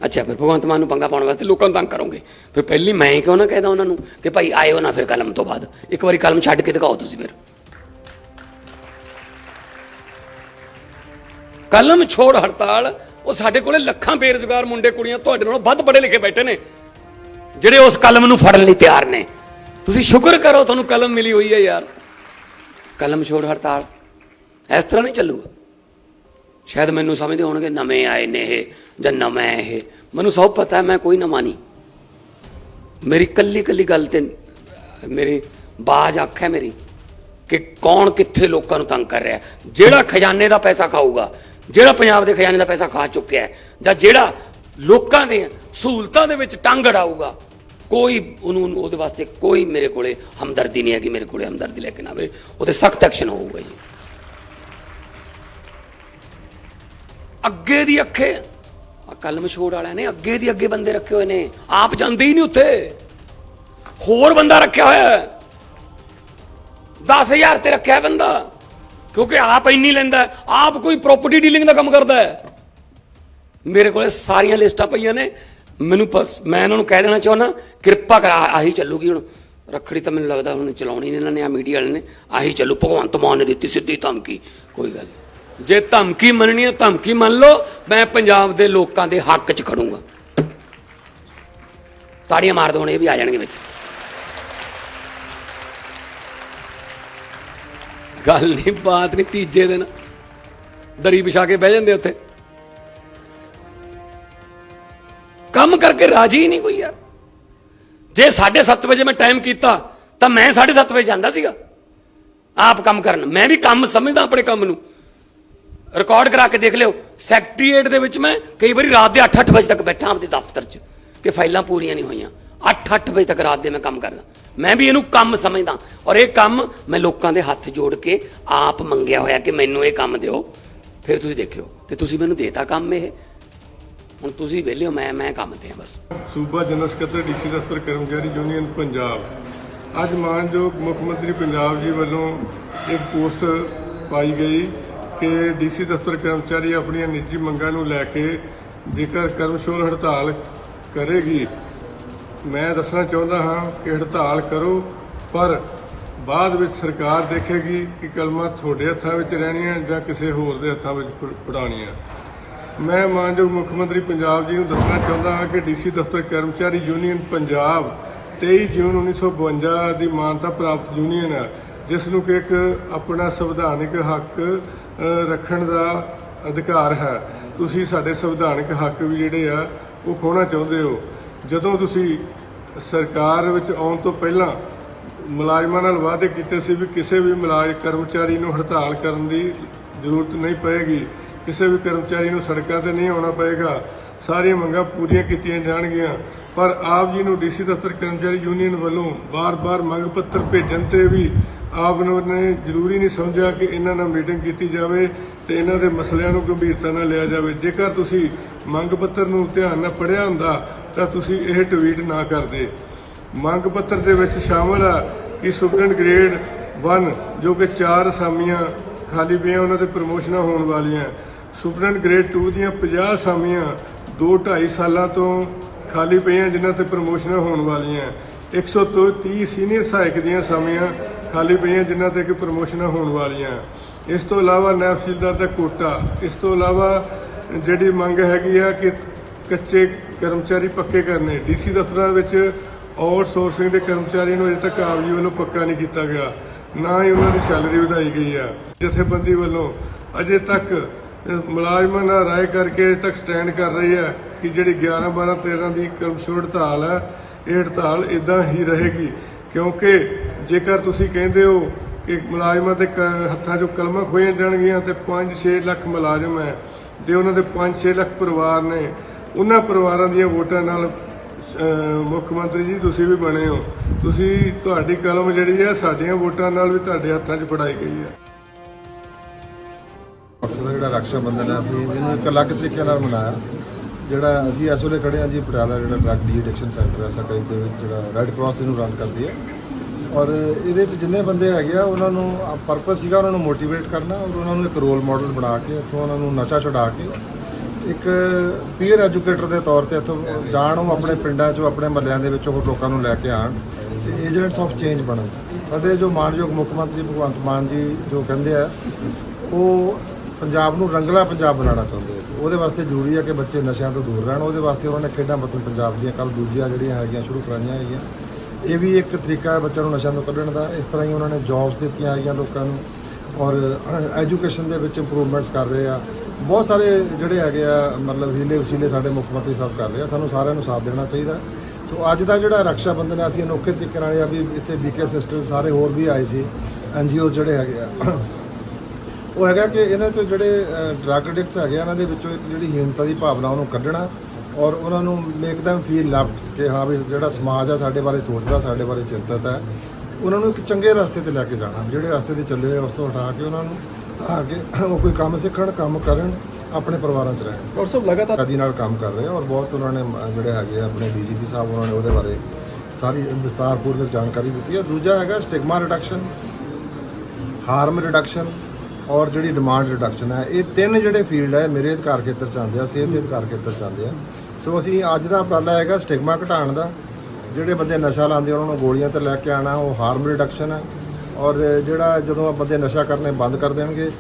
ਅੱਛਾ, ਫਿਰ ਭਗਵੰਤ ਮਾਨ ਨੂੰ ਪੰਗਾ ਪਾਉਣ ਵਾਸਤੇ ਲੋਕਾਂ ਨੂੰ ਤੰਗ ਕਰੋਗੇ। ਫਿਰ ਪਹਿਲੀ ਮੈਂ ਕਿਉਂ ਨਾ ਕਹਿਦਾ ਉਹਨਾਂ ਨੂੰ ਕਿ ਭਾਈ ਆਇਓ ਨਾ ਫਿਰ ਕਲਮ ਤੋਂ ਬਾਅਦ। ਇੱਕ ਵਾਰੀ ਕਲਮ ਛੱਡ ਕੇ ਦਿਖਾਓ ਤੁਸੀਂ ਫਿਰ। ਕਲਮ ਛੋੜ ਹੜਤਾਲ, ਉਹ ਸਾਡੇ ਕੋਲੇ ਲੱਖਾਂ ਬੇਰੁਜ਼ਗਾਰ ਮੁੰਡੇ ਕੁੜੀਆਂ ਤੁਹਾਡੇ ਨਾਲੋਂ ਵੱਧ ਪੜ੍ਹੇ ਲਿਖੇ ਬੈਠੇ ਨੇ। ਜਿਹੜੇ ਉਸ ਕਲਮ ਨੂੰ ਫੜਨ ਲਈ ਤਿਆਰ ਨੇ। ਤੁਸੀਂ ਸ਼ੁਕਰ ਕਰੋ ਤੁਹਾਨੂੰ ਕਲਮ ਮਿਲੀ ਹੋਈ ਹੈ ਯਾਰ। ਕਲਮ ਛੋੜ ਹੜਤਾਲ। ਇਸ ਤਰ੍ਹਾਂ ਨਹੀਂ ਚੱਲੂਗਾ। ਸ਼ਾਇਦ ਮੈਨੂੰ ਸਮਝਦੇ ਹੋਣਗੇ, ਨਵੇਂ ਆਏ ਨੇ ਇਹ ਜਾਂ ਨਵੇਂ ਇਹ। ਮੈਨੂੰ ਸਭ ਪਤਾ ਮੈਂ ਕੋਈ ਨਵਾਂ ਨਹੀਂ। ਮੇਰੀ ਕੱਲੀ ਕੱਲੀ ਗੱਲ ਤੇ, ਮੇਰੀ ਬਾਜ ਅੱਖ ਹੈ ਮੇਰੀ ਕਿ ਕੌਣ ਕਿੱਥੇ ਲੋਕਾਂ ਨੂੰ ਤੰਗ ਕਰ ਰਿਹਾ ਜਿਹੜਾ ਖਜ਼ਾਨੇ ਦਾ ਪੈਸਾ ਖਾਊਗਾ, ਜਿਹੜਾ ਪੰਜਾਬ ਦੇ ਖਜ਼ਾਨੇ ਦਾ ਪੈਸਾ ਖਾ ਚੁੱਕਿਆ ਹੈ, ਜਾਂ ਜਿਹੜਾ ਲੋਕਾਂ ਦੇ ਸਹੂਲਤਾਂ ਦੇ ਵਿੱਚ ਟੰਗ ਅੜਾਊਗਾ ਕੋਈ ਉਹਨੂੰ ਉਹਦੇ ਵਾਸਤੇ ਕੋਈ ਮੇਰੇ ਕੋਲੇ ਹਮਦਰਦੀ ਨਹੀਂ ਹੈ ਕਿ ਮੇਰੇ ਕੋਲੇ ਹਮਦਰਦੀ ਲੈ ਕੇ ਨਾ ਆਵੇ। ਉਹਦੇ ਸਖਤ ਐਕਸ਼ਨ ਹੋਊਗਾ ਜੀ। ਅੱਗੇ ਦੀ ਅੱਖੇ ਆ ਕਲਮ ਵਾਲਿਆਂ ਨੇ ਅੱਗੇ ਦੀ ਅੱਗੇ ਬੰਦੇ ਰੱਖੇ ਹੋਏ ਨੇ। ਆਪ ਜਾਂਦੇ ਹੀ ਨਹੀਂ ਉੱਥੇ। ਹੋਰ ਬੰਦਾ ਰੱਖਿਆ ਹੋਇਆ ਹੈ। 10000 ਤੇ ਰੱਖਿਆ ਬੰਦਾ। ਕਿਉਂਕਿ ਆਪ ਇੰਨੀ ਲੈਂਦਾ ਆਪ ਕੋਈ ਪ੍ਰਾਪਰਟੀ ਡੀਲਿੰਗ ਦਾ ਕੰਮ ਕਰਦਾ ਹੈ। ਮੇਰੇ ਕੋਲੇ ਸਾਰੀਆਂ ਲਿਸਟਾਂ ਪਈਆਂ ਨੇ। ਮੈਨੂੰ ਬਸ ਮੈਂ ਇਹਨਾਂ ਨੂੰ ਕਹਿ ਦੇਣਾ ਚਾਹੁੰਦਾ, ਕਿਰਪਾ ਕਰ ਆਹੀ ਚੱਲੂਗੀ ਹੁਣ। ਰੱਖੜੀ ਤਾਂ ਮੈਨੂੰ ਲੱਗਦਾ ਹੁਣ ਚਲਾਉਣੀ ਨਹੀਂ ਇਹਨਾਂ ਨੇ ਆ ਮੀਡੀਆ ਵਾਲੇ ਨੇ। ਆਹੀ ਚੱਲੂ, ਭਗਵੰਤ ਮਾਨ ਨੇ ਦਿੱਤੀ ਸਿੱਧੀ ਧਮਕੀ। ਕੋਈ ਗੱਲ ਨਹੀਂ। ਜੇ ਧਮਕੀ ਮੰਨਣੀ ਹੈ ਧਮਕੀ ਮੰਨ ਲਓ, ਮੈਂ ਪੰਜਾਬ ਦੇ ਲੋਕਾਂ ਦੇ ਹੱਕ 'ਚ ਖੜੂੰਗਾ। ਤਾੜੀਆਂ ਮਾਰ ਦੋ ਹੁਣ, ਇਹ ਵੀ ਆ ਜਾਣਗੇ ਵਿੱਚ। ਗੱਲ ਨਹੀਂ ਬਾਤ ਨਹੀਂ ਤੀਜੇ ਦਿਨ। ਦਰੀ ਵਿਛਾ ਕੇ ਬਹਿ ਜਾਂਦੇ ਉੱਥੇ। ਕੰਮ ਕਰਕੇ ਰਾਜੀ ਹੀ ਨਹੀਂ ਕੋਈ ਯਾਰ। ਜੇ 7:30 ਵਜੇ ਮੈਂ ਟਾਈਮ ਕੀਤਾ, ਤਾਂ ਮੈਂ 7:30 ਵਜੇ ਜਾਂਦਾ ਸੀਗਾ। ਆਪ ਕੰਮ ਕਰਨ। ਮੈਂ ਵੀ ਕੰਮ ਸਮਝਦਾ ਆਪਣੇ ਕੰਮ ਨੂੰ। ਰਿਕਾਰਡ ਕਰਾ ਕੇ ਦੇਖ ਲਿਓ ਸੈਕਟਰੀਏਟ ਦੇ ਵਿੱਚ ਮੈਂ ਕਈ ਵਾਰੀ ਰਾਤ ਦੇ 8-8 ਵਜੇ ਤੱਕ ਬੈਠਾ ਆਪਦੇ ਦਫ਼ਤਰ 'ਚ, ਕਿ ਫਾਈਲਾਂ ਪੂਰੀਆਂ ਨਹੀਂ ਹੋਈਆਂ। 8-8 ਵਜੇ ਤੱਕ ਰਾਤ ਦੇ ਮੈਂ ਕੰਮ ਕਰਦਾ। ਮੈਂ ਵੀ ਇਹਨੂੰ ਕੰਮ ਸਮਝਦਾ। ਔਰ ਇਹ ਕੰਮ ਮੈਂ ਲੋਕਾਂ ਦੇ ਹੱਥ ਜੋੜ ਕੇ ਆਪ ਮੰਗਿਆ ਹੋਇਆ ਕਿ ਮੈਨੂੰ ਇਹ ਕੰਮ ਦਿਓ। ਫਿਰ ਤੁਸੀਂ ਦੇਖਿਓ ਤੇ ਤੁਸੀਂ ਮੈਨੂੰ ਦੇਤਾ ਕੰਮ ਇਹ। ਹੁਣ ਤੁਸੀਂ ਵਿਹਲੇ ਹੋ, ਮੈਂ ਮੈਂ ਕੰਮ ਤੇ ਆ ਬਸ। ਸੂਬਾ ਜਨਰਲ ਸਕੱਤਰ ਡੀਸੀ ਦਫ਼ਤਰ ਕਰਮਚਾਰੀ ਯੂਨੀਅਨ ਪੰਜਾਬ। ਅੱਜ ਮਾਨਯੋਗ ਮੁੱਖ ਮੰਤਰੀ ਪੰਜਾਬ ਜੀ ਵੱਲੋਂ ਇੱਕ ਪੋਸਟ ਪਾਈ ਗਈ ਕਿ ਡੀਸੀ ਦਫ਼ਤਰ ਕਰਮਚਾਰੀ ਆਪਣੀਆਂ ਨਿੱਜੀ ਮੰਗਾਂ ਨੂੰ ਲੈ ਕੇ ਜੇਕਰ ਕਰਮਸ਼ੋਰ ਹੜਤਾਲ ਕਰੇਗੀ, ਮੈਂ ਦੱਸਣਾ ਚਾਹੁੰਦਾ ਹਾਂ ਕਿ ਹੜਤਾਲ ਕਰੋ, ਪਰ ਬਾਅਦ ਵਿੱਚ ਸਰਕਾਰ ਦੇਖੇਗੀ ਕਿ ਕਲਮਾਂ ਤੁਹਾਡੇ ਹੱਥਾਂ ਵਿੱਚ ਰਹਿਣੀਆਂ ਜਾਂ ਕਿਸੇ ਹੋਰ ਦੇ ਹੱਥਾਂ ਵਿੱਚ ਫੜਾਉਣੀਆਂ। ਮੈਂ ਮਾਨਯੋਗ ਮੁੱਖ ਮੰਤਰੀ ਪੰਜਾਬ ਜੀ ਨੂੰ ਦੱਸਣਾ ਚਾਹੁੰਦਾ ਹਾਂ ਕਿ ਡੀਸੀ ਦਫ਼ਤਰ ਕਰਮਚਾਰੀ ਯੂਨੀਅਨ ਪੰਜਾਬ 23 ਜੂਨ 1952 ਦੀ ਮਾਨਤਾ ਪ੍ਰਾਪਤ ਯੂਨੀਅਨ ਹੈ, ਜਿਸ ਨੂੰ ਕਿ ਇੱਕ ਆਪਣਾ ਸੰਵਿਧਾਨਿਕ ਹੱਕ ਰੱਖਣ ਦਾ ਅਧਿਕਾਰ ਹੈ। ਤੁਸੀਂ ਸਾਡੇ ਸੰਵਿਧਾਨਿਕ ਹੱਕ ਵੀ ਜਿਹੜੇ ਆ, ਉਹ ਖੋਣਾ ਚਾਹੁੰਦੇ ਹੋ। ਜਦੋਂ ਤੁਸੀਂ ਸਰਕਾਰ ਵਿੱਚ ਆਉਣ ਤੋਂ ਪਹਿਲਾਂ ਮੁਲਾਜ਼ਮਾਂ ਨਾਲ ਵਾਅਦੇ ਕੀਤੇ ਸੀ ਵੀ ਕਿਸੇ ਵੀ ਮੁਲਾਜ਼ਮ, ਕਰਮਚਾਰੀ ਨੂੰ ਹੜਤਾਲ ਕਰਨ ਦੀ ਜ਼ਰੂਰਤ ਨਹੀਂ ਪਏਗੀ ਕਿਸੇ ਵੀ ਕਰਮਚਾਰੀ ਨੂੰ ਸੜਕਾਂ ਤੇ ਨਹੀਂ ਆਉਣਾ ਪਏਗਾ। ਸਾਰੀਆਂ ਮੰਗਾਂ ਪੂਰੀਆਂ ਕੀਤੀਆਂ ਜਾਣਗੀਆਂ। ਪਰ ਆਪ ਜੀ ਨੂੰ ਡੀਸੀ ਦਫ਼ਤਰ ਕਰਮਚਾਰੀ ਯੂਨੀਅਨ ਵੱਲੋਂ ਬਾਰ-ਬਾਰ ਮੰਗ ਪੱਤਰ ਭੇਜਣ ਤੇ ਵੀ ਆਪ ਨੂੰ ਨੇ ਜ਼ਰੂਰੀ ਨਹੀਂ ਸਮਝਿਆ ਕਿ ਇਹਨਾਂ ਨਾਲ ਮੀਟਿੰਗ ਕੀਤੀ ਜਾਵੇ ਤੇ ਇਹਨਾਂ ਦੇ ਮਸਲਿਆਂ ਨੂੰ ਗੰਭੀਰਤਾ ਨਾਲ ਲਿਆ ਜਾਵੇ। ਜੇਕਰ ਤੁਸੀਂ ਮੰਗ ਪੱਤਰ ਨੂੰ ਧਿਆਨ ਨਾਲ ਪੜ੍ਹਿਆ ਹੁੰਦਾ, ਤਾਂ ਤੁਸੀਂ ਇਹ ਟਵੀਟ ਨਾ ਕਰਦੇ। ਮੰਗ ਪੱਤਰ ਦੇ ਵਿੱਚ ਸ਼ਾਮਲ ਆ ਕਿ ਸੁਪਰਡੈਂਟ ਗ੍ਰੇਡ 1 ਜੋ ਕਿ ਚਾਰ ਅਸਾਮੀਆਂ ਖਾਲੀ ਪਈਆਂ, ਉਹਨਾਂ ਤੇ ਪ੍ਰਮੋਸ਼ਨਾਂ ਹੋਣ ਵਾਲੀਆਂ। ਸੁਪਰਡੈਂਟ ਗ੍ਰੇਡ 2 ਦੀਆਂ 50 ਅਸਾਮੀਆਂ 2 2.5 ਸਾਲਾਂ ਤੋਂ ਖਾਲੀ ਪਈਆਂ, ਜਿਨ੍ਹਾਂ ਤੇ ਪ੍ਰਮੋਸ਼ਨਾਂ ਹੋਣ ਵਾਲੀਆਂ। 130 ਸੀਨੀਅਰ ਸਹਾਇਕ ਦੀਆਂ ਅਸਾਮੀਆਂ ਖਾਲੀ ਪਈਆਂ, ਜਿਨ੍ਹਾਂ ਤੇ ਕਿ ਪ੍ਰਮੋਸ਼ਨਾਂ ਹੋਣ ਵਾਲੀਆਂ। ਇਸ ਤੋਂ ਇਲਾਵਾ ਨਾਇਬ ਦਾ ਕੋਟਾ। ਇਸ ਤੋਂ ਇਲਾਵਾ ਜਿਹੜੀ ਮੰਗ ਹੈਗੀ ਆ ਕਿ ਕੱਚੇ ਕਰਮਚਾਰੀ ਪੱਕੇ ਕਰਨੇ। ਡੀਸੀ ਦਫ਼ਤਰਾਂ ਵਿੱਚ ਆਊਟਸੋਰਸਿੰਗ ਦੇ ਕਰਮਚਾਰੀ ਨੂੰ ਅਜੇ ਤੱਕ ਆਪ ਜੀ ਵੱਲੋਂ ਪੱਕਾ ਨਹੀਂ ਕੀਤਾ ਗਿਆ। ਨਾ ਹੀ ਉਹਨਾਂ ਦੀ ਸੈਲਰੀ ਵਧਾਈ ਗਈ ਆ। ਜਥੇਬੰਦੀ ਵੱਲੋਂ ਅਜੇ ਤੱਕ ਮੁਲਾਜ਼ਮਾਂ ਨਾਲ ਰਾਏ ਕਰਕੇ ਅਜੇ ਤੱਕ ਸਟੈਂਡ ਕਰ ਰਹੀ ਹੈ ਕਿ ਜਿਹੜੀ 11 12 13 ਦੀ ਕਰਮਸ਼ੋਰ ਹੜਤਾਲ ਹੈ, ਇਹ ਹੜਤਾਲ ਇਦਾਂ ਹੀ ਰਹੇਗੀ। ਕਿਉਂਕਿ ਜੇਕਰ ਤੁਸੀਂ ਕਹਿੰਦੇ ਹੋ ਕਿ ਮੁਲਾਜ਼ਮਾਂ ਦੇ ਕ- ਹੱਥਾਂ 'ਚੋਂ ਕਲਮਾਂ ਖੋਈਆਂ ਜਾਣਗੀਆਂ ਤੇ 5-6 ਲੱਖ ਮੁਲਾਜ਼ਮ ਹੈ ਤੇ ਉਹਨਾਂ ਦੇ 5-6 ਲੱਖ ਪਰਿਵਾਰ ਨੇ, ਉਹਨਾਂ ਪਰਿਵਾਰਾਂ ਦੀਆਂ ਵੋਟਾਂ ਨਾਲ ਮੁੱਖ ਮੰਤਰੀ ਜੀ, ਤੁਸੀਂ ਵੀ ਬਣੇ ਹੋ। ਤੁਸੀਂ, ਤੁਹਾਡੀ ਕਲਮ ਜਿਹੜੀ ਹੈ, ਸਾਡੀਆਂ ਵੋਟਾਂ ਨਾਲ ਵੀ ਤੁਹਾਡੇ ਹੱਥਾਂ 'ਚ ਫੜਾਈ ਗਈ ਹੈ। ਜਿਹੜਾ ਰਕਸ਼ਾ ਬੰਧਨ ਹੈ, ਅਸੀਂ ਇਹਨੂੰ ਇੱਕ ਅਲੱਗ ਤਰੀਕੇ ਨਾਲ ਮਨਾਇਆ। ਜਿਹੜਾ ਅਸੀਂ ਇਸ ਵੇਲੇ ਖੜੇ ਹਾਂ ਜੀ, ਪਟਿਆਲਾ ਜਿਹੜਾ ਡਰੱਗ ਡੀ ਐਡਿਕਸ਼ਨ ਸੈਂਟਰ ਹੈ, ਸਾਡਾ ਦੇ ਵਿੱਚ ਜਿਹੜਾ ਰੈੱਡ ਕਰਾਸ ਇਹਨੂੰ ਰਨ ਕਰਦੀ ਹੈ। ਔਰ ਇਹਦੇ ਵਿੱਚ ਜਿੰਨੇ ਬੰਦੇ ਹੈਗੇ ਆ, ਉਹਨਾਂ ਨੂੰ ਪਰਪਸ ਸੀਗਾ ਉਹਨਾਂ ਨੂੰ ਮੋਟੀਵੇਟ ਕਰਨਾ ਔਰ ਉਹਨਾਂ ਨੂੰ ਇੱਕ ਰੋਲ ਮਾਡਲ ਬਣਾ ਕੇ ਇੱਥੋਂ ਉਹਨਾਂ ਨੂੰ ਨਸ਼ਾ ਛੁਡਾ ਕੇ ਇੱਕ ਪੀਅਰ ਐਜੂਕੇਟਰ ਦੇ ਤੌਰ ਤੇ ਇੱਥੋਂ ਜਾਣ, ਉਹ ਆਪਣੇ ਪਿੰਡਾਂ 'ਚੋਂ, ਆਪਣੇ ਮਹੱਲਿਆਂ ਦੇ ਵਿੱਚੋਂ ਉਹ ਲੋਕਾਂ ਨੂੰ ਲੈ ਕੇ ਆਣ ਤੇ ਏਜੰਟਸ ਆਫ ਚੇਂਜ ਬਣਨ। ਸਾਡੇ ਜੋ ਮਾਨਯੋਗ ਮੁੱਖ ਮੰਤਰੀ ਭਗਵੰਤ ਮਾਨ ਜੀ ਜੋ ਕਹਿੰਦੇ ਆ, ਉਹ ਪੰਜਾਬ ਨੂੰ ਰੰਗਲਾ ਪੰਜਾਬ ਬਣਾਉਣਾ ਚਾਹੁੰਦੇ ਆ। ਉਹਦੇ ਵਾਸਤੇ ਜ਼ਰੂਰੀ ਹੈ ਕਿ ਬੱਚੇ ਨਸ਼ਿਆਂ ਤੋਂ ਦੂਰ ਰਹਿਣ। ਉਹਦੇ ਵਾਸਤੇ ਉਹਨਾਂ ਨੇ ਖੇਡਾਂ ਵਤਨ ਪੰਜਾਬ ਦੀਆਂ ਕੱਲ ਦੂਜੀਆਂ ਜਿਹੜੀਆਂ ਹੈਗੀਆਂ, ਸ਼ੁਰੂ ਕਰਾਈਆਂ ਹੈਗੀਆਂ। ਇਹ ਵੀ ਇੱਕ ਤਰੀਕਾ ਹੈ ਬੱਚਿਆਂ ਨੂੰ ਨਸ਼ਿਆਂ ਤੋਂ ਕੱਢਣ ਦਾ। ਇਸ ਤਰ੍ਹਾਂ ਹੀ ਉਹਨਾਂ ਨੇ ਜੌਬਸ ਦਿੱਤੀਆਂ ਹੈਗੀਆਂ ਲੋਕਾਂ ਨੂੰ ਔਰ ਐਜੂਕੇਸ਼ਨ ਦੇ ਵਿੱਚ ਇੰਪਰੂਵਮੈਂਟਸ ਕਰ ਰਹੇ ਆ। ਬਹੁਤ ਸਾਰੇ ਜਿਹੜੇ ਹੈਗੇ ਆ, ਮਤਲਬ ਹੀਲੇ ਵਸੀਲੇ ਸਾਡੇ ਮੁੱਖ ਮੰਤਰੀ ਸਾਹਿਬ ਕਰ ਰਹੇ ਆ। ਸਾਨੂੰ ਸਾਰਿਆਂ ਨੂੰ ਸਾਥ ਦੇਣਾ ਚਾਹੀਦਾ। ਸੋ ਅੱਜ ਦਾ ਜਿਹੜਾ ਰਕਸ਼ਾ ਬੰਧਨ ਹੈ, ਅਸੀਂ ਅਨੋਖੇ ਤਰੀਕੇ ਨਾਲ ਆ ਵੀ ਇੱਥੇ ਬੀਕੇ ਸਿਸਟਰ ਸਾਰੇ ਹੋਰ ਵੀ ਆਏ ਸੀ। ਐਨਜੀਓ ਜਿਹੜੇ ਹੈਗੇ ਆ ਉਹ ਹੈਗਾ ਕਿ ਇਹਨਾਂ ਤੋਂ ਜਿਹੜੇ ਡਰੱਗ ਐਡਿਕਟਸ ਹੈਗੇ ਇਹਨਾਂ ਦੇ ਵਿੱਚੋਂ ਇੱਕ ਜਿਹੜੀ ਹੀਨਤਾ ਦੀ ਭਾਵਨਾ ਉਹਨੂੰ ਕੱਢਣਾ ਔਰ ਉਹਨਾਂ ਨੂੰ ਮੇਕ them ਫੀਲ ਲਵਡ ਕਿ ਹਾਂ ਵੀ ਜਿਹੜਾ ਸਮਾਜ ਆ ਸਾਡੇ ਬਾਰੇ ਸੋਚਦਾ ਸਾਡੇ ਬਾਰੇ ਚਿੰਤਤ ਹੈ। ਉਹਨਾਂ ਨੂੰ ਇੱਕ ਚੰਗੇ ਰਸਤੇ ਤੇ ਲੈ ਕੇ ਜਾਣਾ ਜਿਹੜੇ ਰਸਤੇ ਤੇ ਚੱਲੇ ਉਸ ਤੋਂ ਹਟਾ ਕੇ ਉਹਨਾਂ ਨੂੰ ਆ ਕੇ ਉਹ ਕੋਈ ਕੰਮ ਸਿੱਖਣ ਕੰਮ ਕਰਨ ਆਪਣੇ ਪਰਿਵਾਰਾਂ 'ਚ ਰਹਿਣ। ਔਰ ਸਭ ਲਗਾਤਾਰ ਕਦੀ ਨਾਲ ਕੰਮ ਕਰ ਰਹੇ ਔਰ ਬਹੁਤ ਉਹਨਾਂ ਨੇ ਜਿਹੜੇ ਹੈਗੇ ਆਪਣੇ ਡੀਜੀਪੀ ਸਾਹਿਬ ਉਹਨਾਂ ਨੇ ਉਹਦੇ ਬਾਰੇ ਸਾਰੀ ਵਿਸਤਾਰਪੂਰਵਕ ਜਾਣਕਾਰੀ ਦਿੱਤੀ ਹੈ। ਦੂਜਾ ਹੈਗਾ ਸਟਿਗਮਾ ਰਿਡਕਸ਼ਨ ਹਾਰਮ ਰਿਡਕਸ਼ਨ ਔਰ ਜਿਹੜੀ ਡਿਮਾਂਡ ਰਿਡਕਸ਼ਨ ਹੈ, ਇਹ ਤਿੰਨ ਜਿਹੜੇ ਫੀਲਡ ਹੈ, ਮੇਰੇ ਅਧਿਕਾਰ ਖੇਤਰ ਚ ਆਉਂਦੇ ਆ, ਸਿਹਤ ਦੇ ਅਧਿਕਾਰ ਖੇਤਰ ਚ ਆਉਂਦੇ ਆ। ਸੋ ਅਸੀਂ ਅੱਜ ਦਾ ਉਪਰਾਲਾ ਹੈਗਾ ਸਟਿਗਮਾ ਘਟਾਉਣ ਦਾ। ਜਿਹੜੇ ਬੰਦੇ ਨਸ਼ਾ ਲਾਉਂਦੇ ਉਹਨਾਂ ਨੂੰ ਗੋਲੀਆਂ ਤੇ ਲੈ ਕੇ ਆਣਾ ਉਹ ਹਾਰਮ ਰਿਡਕਸ਼ਨ ਹੈ। ਔਰ ਜਿਹੜਾ ਜਦੋਂ ਬੰਦੇ ਨਸ਼ਾ ਕਰਨੇ ਬੰਦ ਕਰ ਦੇਣਗੇ,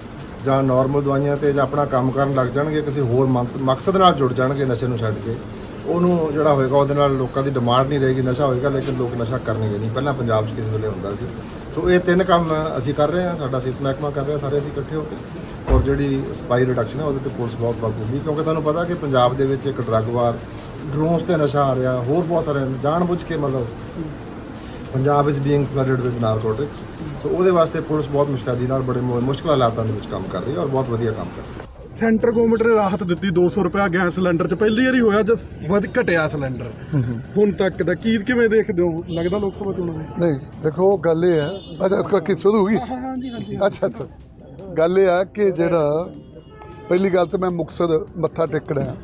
ਜਾਂ ਨਾਰਮਲ ਦਵਾਈਆਂ ਤੇ ਜਾਂ ਆਪਣਾ ਕੰਮ ਕਰਨ ਲੱਗ ਜਾਣਗੇ, ਕਿਸੇ ਹੋਰ ਮੰਤ- ਮਕਸਦ ਨਾਲ ਜੁੜ ਜਾਣਗੇ ਨਸ਼ੇ ਨੂੰ ਛੱਡ ਕੇ ਉਹਨੂੰ ਜਿਹੜਾ ਹੋਏਗਾ, ਉਹਦੇ ਨਾਲ ਲੋਕਾਂ ਦੀ ਡਿਮਾਂਡ ਨਹੀਂ ਰਹੇਗੀ, ਨਸ਼ਾ ਹੋਏਗਾ, ਲੇਕਿਨ ਲੋਕ ਨਸ਼ਾ ਕਰਨਗੇ ਨਹੀਂ। ਪਹਿਲਾਂ ਪੰਜਾਬ 'ਚ ਕਿਸੇ ਵੇਲੇ ਹੁੰਦਾ ਸੀ। ਸੋ ਇਹ ਤਿੰਨ ਕੰਮ ਅਸੀਂ ਕਰ ਰਹੇ ਹਾਂ, ਸਾਡਾ ਸਿਹਤ ਮਹਿਕਮਾ ਕਰ ਰਿਹਾ, ਸਾਰੇ ਅਸੀਂ ਇਕੱਠੇ ਹੋ ਕੇ। ਔਰ ਜਿਹੜੀ ਸਪਾਈ ਰਿਡਕਸ਼ਨ ਹੈ, ਉਹਦੇ ਤੇ ਪੁਲਿਸ ਬਹੁਤ ਬਾਗੂਗੀ ਕਿਉਂਕਿ ਤੁਹਾਨੂੰ ਪਤਾ ਕਿ ਪੰਜਾਬ ਦੇ ਵਿੱਚ ਇੱਕ ਡਰੱਗ ਵਾਰ ਡਰੋਨਸ ਤੇ ਨਸ਼ਾ ਆ ਰਿਹਾ, ਹੋਰ ਬਹੁਤ ਸਾਰੇ ਜਾਣਬੁੱਝ ਕੇ ਮਤਲਬ Punjab is being flooded with narcotics so ਉਹਦੇ ਵਾਸਤੇ ਪੁਲਿਸ ਬਹੁਤ ਮੁਸ਼ਕਲੀ ਨਾਲ, ਬੜੇ ਮੁ- ਮੁਸ਼ਕਲ ਹਾਲਾਤਾਂ ਦੇ ਵਿੱਚ ਕੰਮ ਕਰ ਰਹੀ ਹੈ ਔਰ ਬਹੁਤ ਵਧੀਆ ਕੰਮ ਕਰ ਰਹੀ ਹੈ। ਸੈਂਟਰ ਗਵਰਨਮੈਂਟ ਨੇ ਰਾਹਤ ਦਿੱਤੀ 200 ਰੁਪਏ ਗੈਸ ਸਿਲੰਡਰ ਚ। ਪਹਿਲੀ ਵਾਰੀ ਹੋਇਆ ਜਦ ਵਧ ਘਟਿਆ ਸਿਲੰਡਰ। ਹੁਣ ਤੱਕ ਦਾ ਕੀ ਕਿਵੇਂ ਦੇਖਦੇ ਹੋ? ਲੱਗਦਾ ਲੋਕ ਸਭਾ ਚੋਣਾਂ ਦੇ? ਨਹੀਂ ਦੇਖੋ ਗੱਲ ਇਹ ਹੈ। ਅੱਛਾ ਕੀ ਸ਼ੁਰੂ ਹੋ ਗਈ ਹਾਂਜੀ ਹਾਂਜੀ ਅੱਛਾ ਅੱਛਾ। ਗੱਲ ਇਹ ਆ ਕਿ ਜਿਹੜਾ ਪਹਿਲੀ ਗੱਲ ਤਾਂ ਮੈਂ ਮੁਕਸਦ ਮੱਥਾ ਟੇਕਣਾ ਹੈ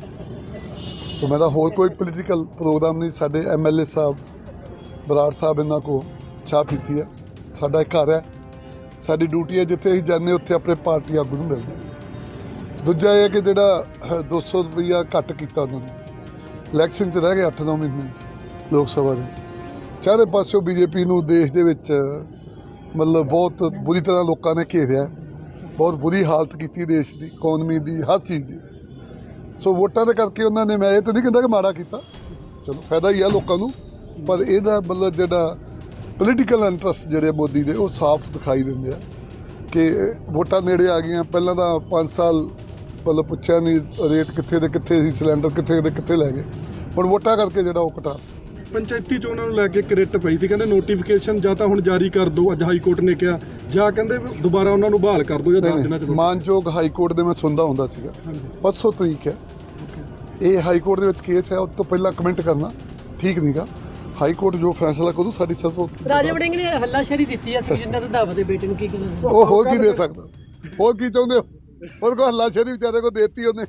ਤੇ ਮੈਂ ਤਾਂ ਹੋਰ ਕੋਈ ਪੋਲੀਟੀਕਲ ਪ੍ਰੋਗਰਾਮ ਨਹੀਂ ਸਾਡੇ ਐਮਐਲਏ ਸਾਹਿਬ ਬਰਾੜ ਸਾਹਿਬ ਇਹਨਾਂ ਕੋ ਚਾਹ ਪੀਤੀ ਹੈ। ਸਾਡਾ ਇੱਕ ਘਰ ਹੈ। ਸਾਡੀ ਡਿਊਟੀ ਹੈ ਜਿੱਥੇ ਅਸੀਂ ਜਾਂਦੇ ਉੱਥੇ ਆਪਣੇ ਪਾਰਟੀ ਆਗੂ ਨੂੰ ਮਿਲਦੇ ਦੂਜਾ ਇਹ ਹੈ ਕਿ ਜਿਹੜਾ ਅਹ, 200 ਰੁਪਈਆ ਘੱਟ ਕੀਤਾ ਉਹਨਾਂ ਨੇ। ਇਲੈਕਸ਼ਨ 'ਚ ਰਹਿ ਗਏ 8-9 ਮਹੀਨੇ ਲੋਕ ਸਭਾ ਦੇ। ਚਾਰੇ ਪਾਸਿਓਂ ਬੀਜੇਪੀ ਨੂੰ ਦੇਸ਼ ਦੇ ਵਿੱਚ ਮਤਲਬ ਬਹੁਤ ਬੁਰੀ ਤਰ੍ਹਾਂ ਲੋਕਾਂ ਨੇ ਘੇਰਿਆ। ਬਹੁਤ ਬੁਰੀ ਹਾਲਤ ਕੀਤੀ ਦੇਸ਼ ਦੀ ਇਕਨੋਮੀ ਦੀ ਹਰ ਚੀਜ਼ ਦੀ। ਸੋ ਵੋਟਾਂ ਦੇ ਕਰਕੇ ਉਹਨਾਂ ਨੇ ਮੈਂ ਇਹ ਤਾਂ ਨਹੀਂ ਕਹਿੰਦਾ ਕਿ ਮਾੜਾ ਕੀਤਾ। ਚਲੋ ਫਾਇਦਾ ਹੀ ਆ ਲੋਕਾਂ ਨੂੰ ਪਰ ਇਹਦਾ ਮਤਲਬ ਜਿਹੜਾ ਪੋਲੀਟੀਕਲ ਇੰਟਰਸਟ ਜਿਹੜੇ ਮੋਦੀ ਦੇ ਉਹ ਸਾਫ਼ ਦਿਖਾਈ ਦਿੰਦੇ ਆ ਕਿ ਵੋਟਾਂ ਨੇੜੇ ਆ ਗਈਆਂ। ਪਹਿਲਾਂ ਤਾਂ 5 ਸਾਲ ਮਤਲਬ ਪੁੱਛਿਆ ਨਹੀਂ ਰੇਟ ਕਿੱਥੇ ਦੇ ਕਿੱਥੇ ਸੀ ਸਿਲੰਡਰ ਕਿੱਥੇ ਦੇ ਕਿੱਥੇ ਲੈ ਗਏ। ਹੁਣ ਵੋਟਾਂ ਕਰਕੇ ਜਿਹੜਾ ਉਹ ਘਟਾ। ਪੰਚਾਇਤੀ ਚੋਣਾਂ ਨੂੰ ਲੈ ਕੇ ਕ੍ਰਿਟ ਪਈ ਸੀ ਕਹਿੰਦੇ ਨੋਟੀਫਿਕੇਸ਼ਨ ਜਾਂ ਤਾਂ ਹੁਣ ਜਾਰੀ ਕਰ ਦਿਓ ਅੱਜ ਹਾਈ ਕੋਰਟ ਨੇ ਕਿਹਾ ਜਾਂ ਕਹਿੰਦੇ ਦੁਬਾਰਾ ਉਹਨਾਂ ਨੂੰ ਬਹਾਲ ਕਰ ਦਿਓ ਜਾਂ 10 ਦਿਨਾਂ ਚ ਮਾਨਯੋਗ ਹਾਈ ਕੋਰਟ ਦੇ ਮੈਂ ਸੁਣਦਾ ਹੁੰਦਾ ਸੀਗਾ। ਪਰਸੋਂ ਤਰੀਕ ਹੈ। ਇਹ ਹਾਈ ਕੋਰਟ ਦੇ ਵਿੱਚ ਕੇਸ ਹੈ ਉਸ ਤੋਂ ਪਹਿਲਾਂ ਕਮੈਂਟ ਕਰਨਾ ਠੀਕ ਨਹੀਂਗਾ ਹਾਈ ਕੋਰਟ ਜੋ ਫੈਸਲਾ ਕਰੂ ਸਾਡੀ ਸਰਵ ਰਾਜਾ ਵੜਿੰਗ ਨੇ ਹੱਲਾਸ਼ੇਰੀ ਦਿੱਤੀ ਹੈ ਸੁਖਜਿੰਦਰ ਰੰਧਾਵਾ ਦੇ ਬੇਟੇ ਨੂੰ ਕੀ ਕਹਿੰਦੇ ਉਹ ਹੋਰ ਕੀ ਦੇ ਸਕਦਾ? ਹੋਰ ਕੀ ਚਾਹੁੰਦੇ ਹੋ? ਉਹਦੇ ਕੋਲ ਹੱਲਾ ਸ਼ੇਰੀ ਵਿਚਾਰੇ ਕੋ ਦੇਤੀ ਉਹਨੇ।